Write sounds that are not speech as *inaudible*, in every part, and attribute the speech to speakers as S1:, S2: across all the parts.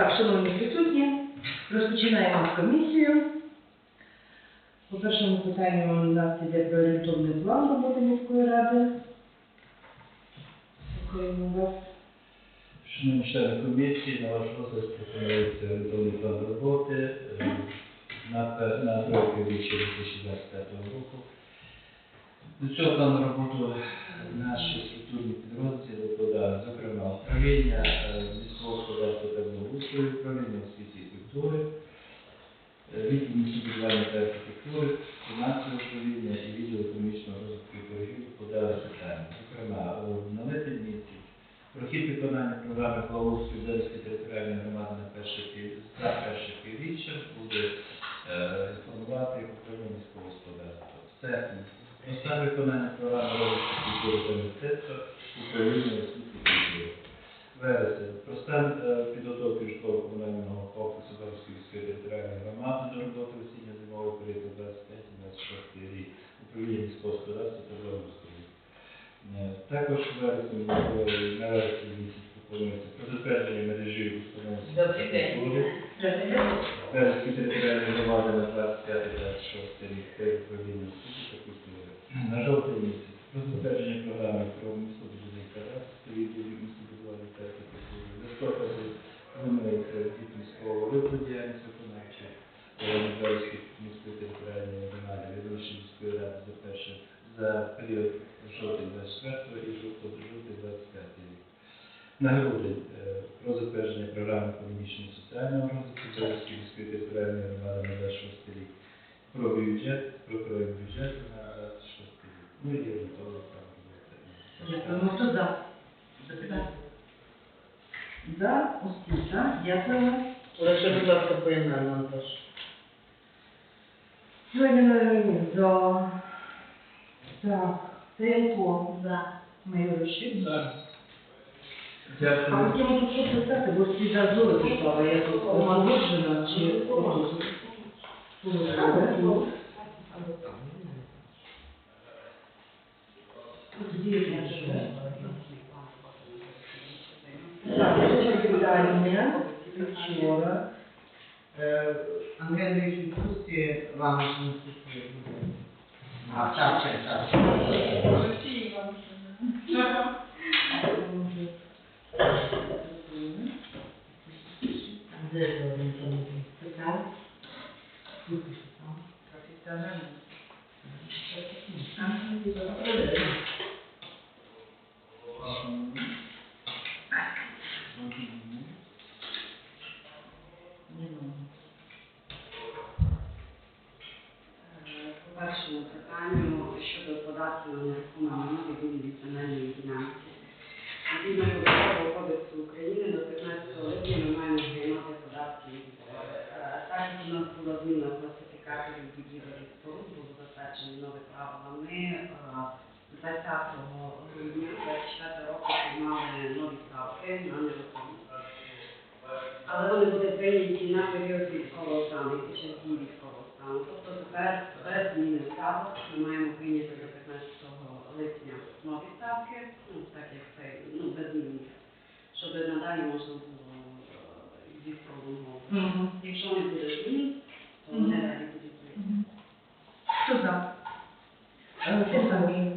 S1: Так, шановні присутні, розпочинаємо комісію. По першому питанню у нас іде про орієнтовний план роботи міської ради. Слухаємо вас.
S2: Шановні члени комісії, на ваш розгляд пропонується орієнтовний план роботи е, на, півріччя 2025 року. До цього плану роботи наші структурні підрозділи зокрема, управління е, благоустрою, управління освіти і культури, е, відділ містобудування та архітектури, фінансове управління і відділ економічного розвитку і подали питання. Зокрема, е, на липень місяць Прохід виконання програми благоустрою Березької територіальної громади на перше пів за перше півріччя буде е, інформувати управління міського господарства. Серпень. Про виконання програми розвитку культури та мистецтва управління освіти і культури. Вересень. Про стан е, підготовки житлово-комунального комплексу міської територіальної громади до роботи осінньо зимового періоду 25-26 рік. Управління господарства та благоустрою. Е, Також в вересні е, на вересні місяць пропонується про затвердження мережі
S3: Добрий день.
S2: Вересні територіальної громади на 25-26 рік та управління освіти та культури. На жовтий місяць про затвердження програми про містобудівний кадастр та відділів містобудування та архітектури. В листопаді планується від міського виробу діяльність виконавчої територіальної громади, відомчої міської ради за перше за період жовтень 24 і жовтень 25 рік. На е, про затвердження програми економічного соціального розвитку Березької міської територіальної громади на 26 рік. Про бюджет, про проект бюджету на 26 рік. Ну і орієнтовно там роботи.
S1: Дякуємо. Хто за? Запитання? За, усі за. Дякуємо.
S3: Лише, будь ласка, поєднання, Антош.
S1: Сьогодні за. Так, Тенко. За. Майоришик. А
S2: Дякую.
S1: потім тут що писати, бо всі за зори писала, я тут омагоджена чи Так, це питання вчора.
S4: Е, Андрій Андрійович, відпустці вам інститут. А, так, так, так.
S3: Де ж один там?
S1: Питання?
S5: По першому питанню щодо податків на нерухоме майно від земельної ділянки. Згідно Податкового кодексу України до 15 липня ми маємо приймати податки. Е, Так у нас була зміна класифікаторів будівель споруд, було затверджені нові правила. Ми е, 20 грудня 24 року приймали нові ставки на нерухомість. Але вони були прийняті на період військового стану, під час дії військового стану. Тобто тепер без зміни ставок ми маємо прийняти до 15 липня нові ставки, ну так як це ну без змін, щоб надалі можна було е, їх пролонгувати.
S1: Мгм.
S5: Якщо не буде змін, то вони
S1: Мгм.
S5: далі будуть прийняті.
S1: Хто за? Е, Хто за?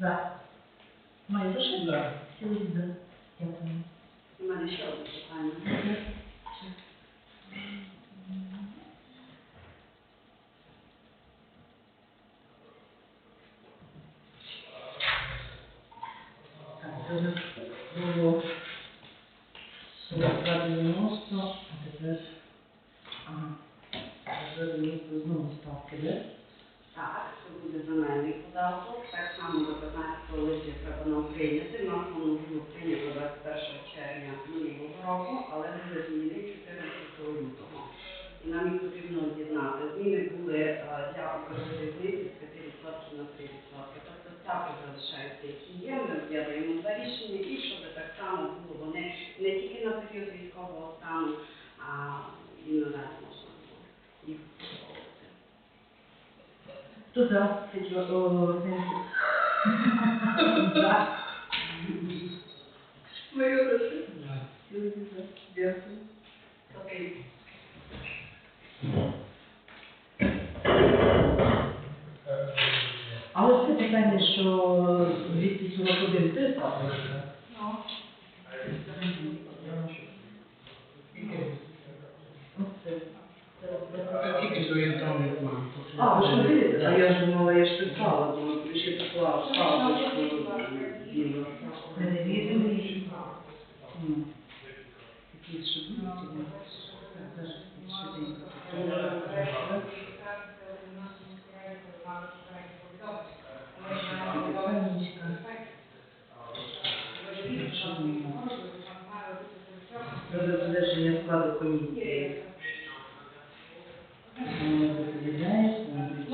S1: За. Майоришик?
S2: За.
S1: Всі за. Дякую.
S5: У мене ще одне питання.
S1: Так, це у нас було 42,90, а тепер, ага, 42,90 знову ставки, де?
S5: Так, це буде земельний податок. Так само до 15 липня треба нам прийняти. У нас воно було прийнято 21 червня минулого року, але буде зміни 14 лютого. І нам їх потрібно об'єднати. Зміни були е, для Укрзалізниці з 5% на 3%. Тобто ставки залишаються, які є. Ми об'єднуємо два рішення і щоб так само було вони не тільки на період військового стану, а і надалі можна було їх використовувати.
S1: Хто за? *laughs* Дякую. Окей. А ось це питання, що 241 ти ставиш?
S4: Ну. Тільки що я там не
S1: А, ви що дивіться? А я ж думала, я ж писала, бо ключі
S4: пішла в ну,
S1: ставочку. Якісь шибки, тобі. Так, зараз швиденько. Питаннячка. Про затвердження складу комісії. Е, Доповідаєш, Андрій.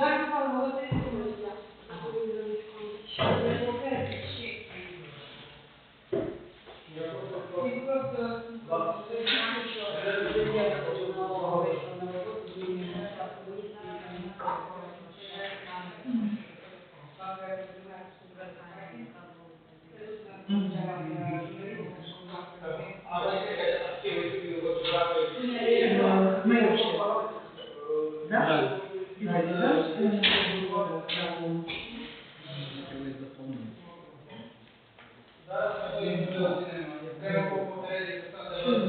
S1: Е, Хмельницький. Да? Юрій, да? Дякую.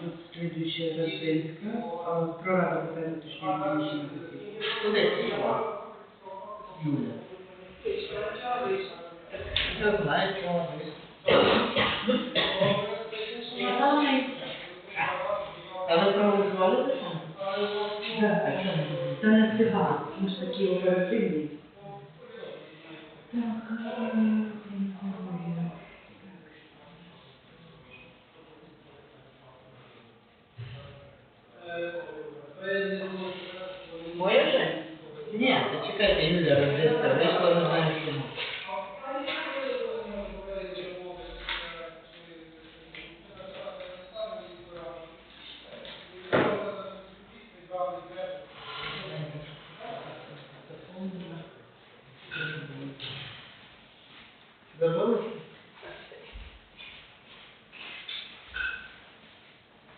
S1: Тут следующая Росинська, а, про раду питань внутрішньої комісії.
S4: Куди пішла? Юля. Я знаю, що вона. А ви проголосували за що?
S1: Да.
S4: А чому?
S1: Та не встигала, ми ж такі оперативні. Так, е, здоров'я.
S4: Вже? Ні, чекайте, Юля Родиска, вийшла, не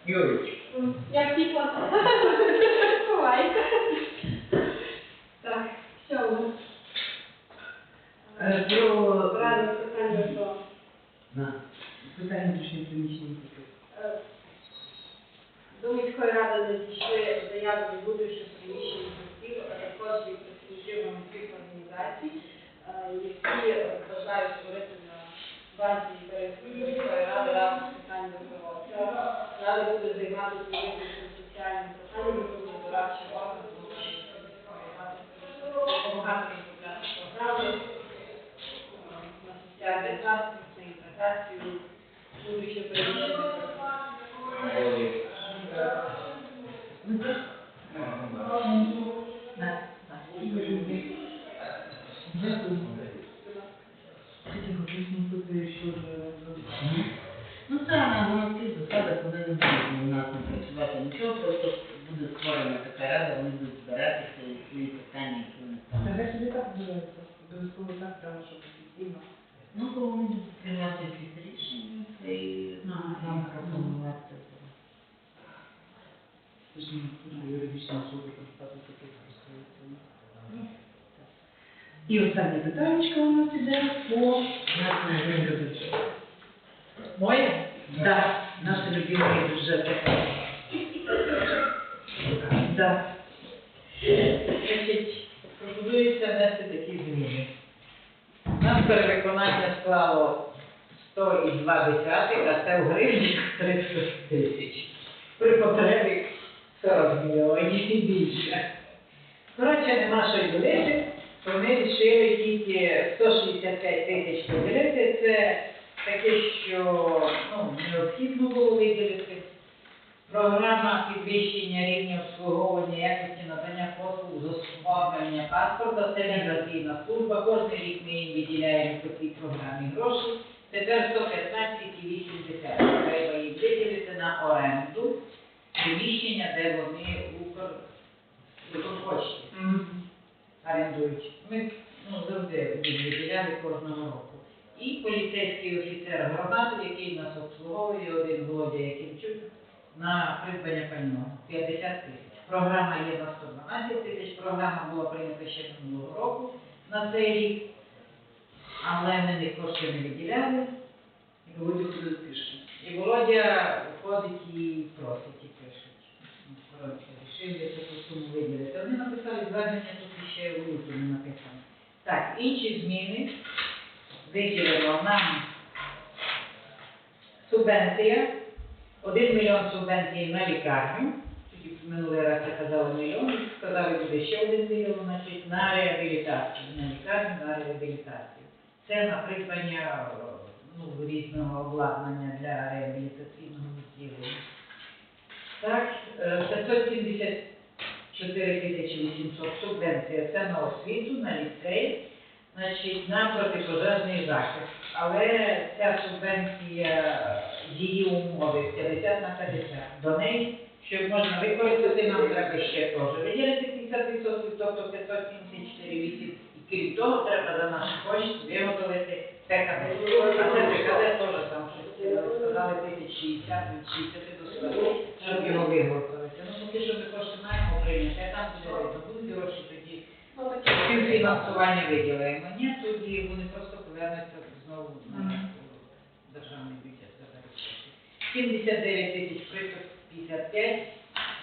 S4: Юрич.
S6: Як типа. Ховай. Так, що у?
S1: Е, Про
S6: Рада питання про
S4: На.
S1: питання внутрішньої комісії.
S6: Е, До міської ради надійшли заяви від внутрішньо приміщених осіб, а також від представників громадських організацій, е, які бажають створити на базі Березької міської ради раду питань добровольця. Рада буде займатися виключно соціальним питанням, буде дорадчий орган до міської допомагати розробляти програми е, на соціальний транспорт, на інтеграцію будучи переміщених осіб.
S1: Дякую. Хотя бы весну еще
S4: Ну це на громадських засадах вони не будуть у нас не працювати нічого, просто буде створена така рада, вони будуть збиратися і свої питання, які вони там.
S1: Тогда себе так называется. Обов'язково так, тому що офіційно.
S4: Ну, то вони будуть приймати якісь рішення і
S1: Ага.
S4: нам пропонувати.
S1: Це ж не юридична особа, статус. І останнє питання у нас іде по.
S3: Моє?
S1: да, наші любимі бюджети. Да.
S3: Значить, пропонується внести такі зміни. Нам перевиконання склало 102 десятих, а це в гривнях 300 тисяч. При потребі 40 і більше. Коротше, нема що й ділити, то ми вирішили тільки 165 тисяч поділити. Це таке, що ну, необхідно було виділити. Програма підвищення рівня обслуговування якості надання послуг з оформлення паспорта, це міграційна служба. Кожен рік ми їм виділяємо по цій програмі гроші. Тепер 115,8 треба їм виділити на оренду приміщення, де вони Укрпошті орендують. Ми ну, завжди виділяли кожного року. І поліцейський офіцер громади, який нас обслуговує, один Володя Якимчук, на придбання пального 50 тисяч. Програма є на 112 тисяч, програма була прийнята ще минулого року на цей рік, але ми не кошти не виділяли.
S1: І Володя буде пішки.
S3: І Володя ходить і просить, і пишуть. Ну, Коротше, рішили таку суму виділити звернення тут ще в лютому написано. Так, інші зміни виділено нам субвенція, 1 мільйон субвенції на лікарню. Тоді минулий раз я казала мільйон, сказали, буде ще один мільйон, значить, на реабілітацію, на лікарню, на реабілітацію. Це на придбання ну, різного обладнання для реабілітаційного відділення. Так, е, 570 4800 субвенція це на освіту, на ліцей, значить, на протипожежний захист. Але ця субвенція її умови 50 на 50. До неї, щоб можна використати, нам треба ще теж виділити 50%, тобто 574 вісім. І крім того, треба за наші кошти виготовити ТКД. А це ТКД теж там е, сказали 1060-60 до 100, щоб його виготовити. Ну поки що ми кошти маємо прийняти, а там видно, будуть гроші тоді. Співфінансування виділимо. Ні, тоді вони просто повернуться знову на державний бюджет. 79 тисяч 355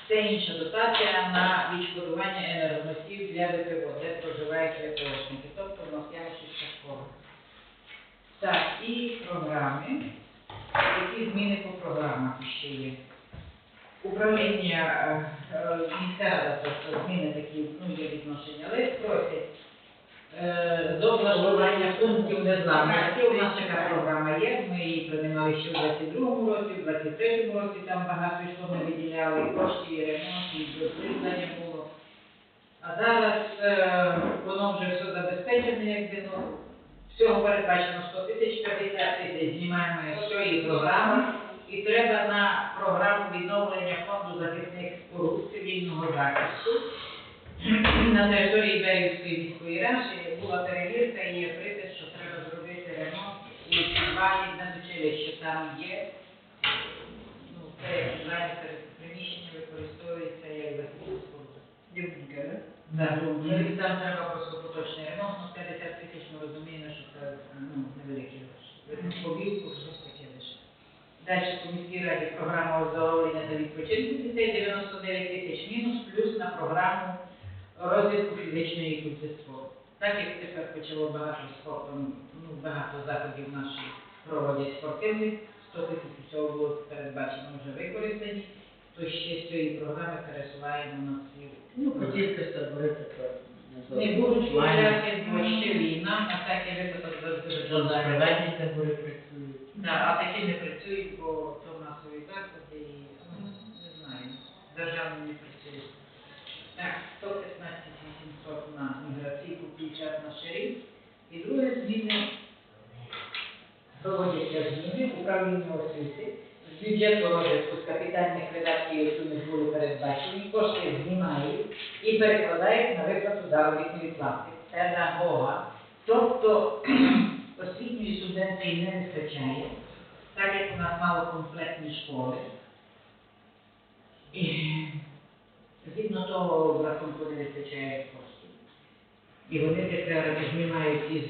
S3: це інша дотація на відшкодування енергоносіїв для ВПО, де проживають ВПОшники, тобто в нас Ямщицька школа. Так, і програми. Які зміни по програмах ще є? Управління е, е, міська рада, тобто зміни такі, ну, є відношення, але просять е, до облаштування пунктів незламності. У нас така програма є, ми її приймали ще в 22-му році, в 23-му році там багато що ми виділяли, і кошти, і ремонт, і придбання було. А зараз е, воно вже все забезпечене, якби, ну, всього передбачено 100 тисяч, 50 тисяч знімаємо з цієї програми. І треба на програму відновлення цивільного на території Берівської міської ради була перевірка і є припис, що треба зробити ремонт у підвалі на училище. Там є ну, приміщення використовується як?
S1: Да,
S3: і там треба просто поточний ремонт, ну 50 тисяч ми розуміємо, що це ну, невеликі гроші. Повізку, щось таке лише. Далі по міській раді програма оздоровлення та відпочинку дітей 99 тисяч мінус, плюс на програму розвитку фізичної культури спорту. Так як тепер почало багато спорту, ну багато заходів наші проводять спортивних, 100 тисяч усього було передбачено вже використані, то ще з цієї програми пересуваємо на ці
S4: Ну, хотів теж табори тепер.
S3: не будуть купляти, бо ще війна, а так і випадок завжди
S4: Що за
S3: викладає.
S4: приватні працюють.
S3: Да, а такі не працюють, бо то масові заклади і ну, не знаю, державні не працюють. Так, 115 800 на міграційку 50 на шериф. І друге зміни проводяться зміни управління освіти. З бюджету розвитку з капітальних видатків, які не були передбачені, кошти знімають і перекладають на виплату заробітної плати педагога. Тобто *clears throat* освітньої субвенції не вистачає, так як у нас малокомплектні школи. І згідно того в рахунку не вистачає коштів. І вони тепер знімають із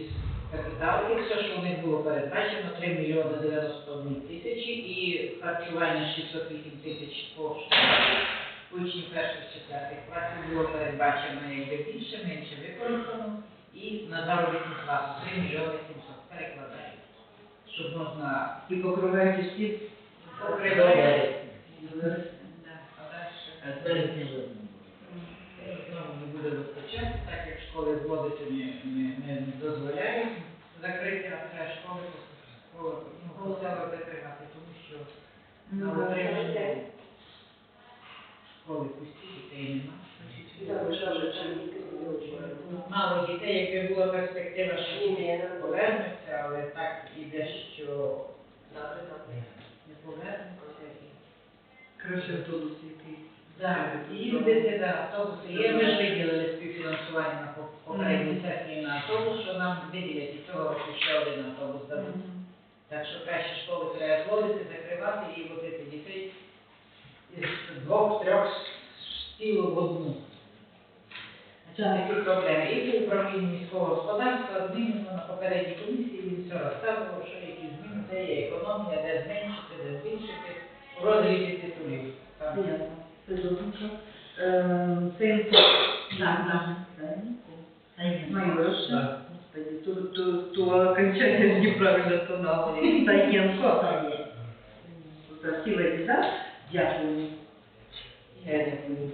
S3: капіталу, все, що у них було передбачено, 3 мільйони 91 тисячі і харчування 608 тисяч по школах. Учні перших четвертих класів було передбачено якби більше, менше використано. І на заробітну плату 3 мільйони 700 перекладають, щоб можна
S1: І покривають всі.
S3: покривати.
S1: Добре.
S3: Да, а далі?
S4: А зараз не видно.
S3: Знову не буде вистачати, так як школи зводити не, не, не дозволяють закрити, а треба школи, школи, ну, голосами закривати, тому що на утримання школи пусті, дітей нема. Мало дітей, якби була перспектива, що діти повернуться, але так іде, що не повернуться. і
S1: Краще автобус який.
S3: Так, їздити на автобуси. Є, ми ж виділили співфінансування на попередній сесії на автобус, що нам виділять і цього року ще один автобус дадуть. Так що краще школи треба зводити, закривати і водити дітей із двох-трьох шкіл в одну. Це такі проблеми. І по управлінню міського господарства змінено на попередній комісії, все розказував, що які зміни, де є економія, де зменшити, де збільшити розрізі титулів. Там
S1: Ясно. Це добре, що ем.
S4: Так, так.
S1: Майор.
S2: Так.
S1: Господи, то, то, то окончательно неправильно тонало. Таєнко. За сіла діда. Дякую.
S3: Я дякую.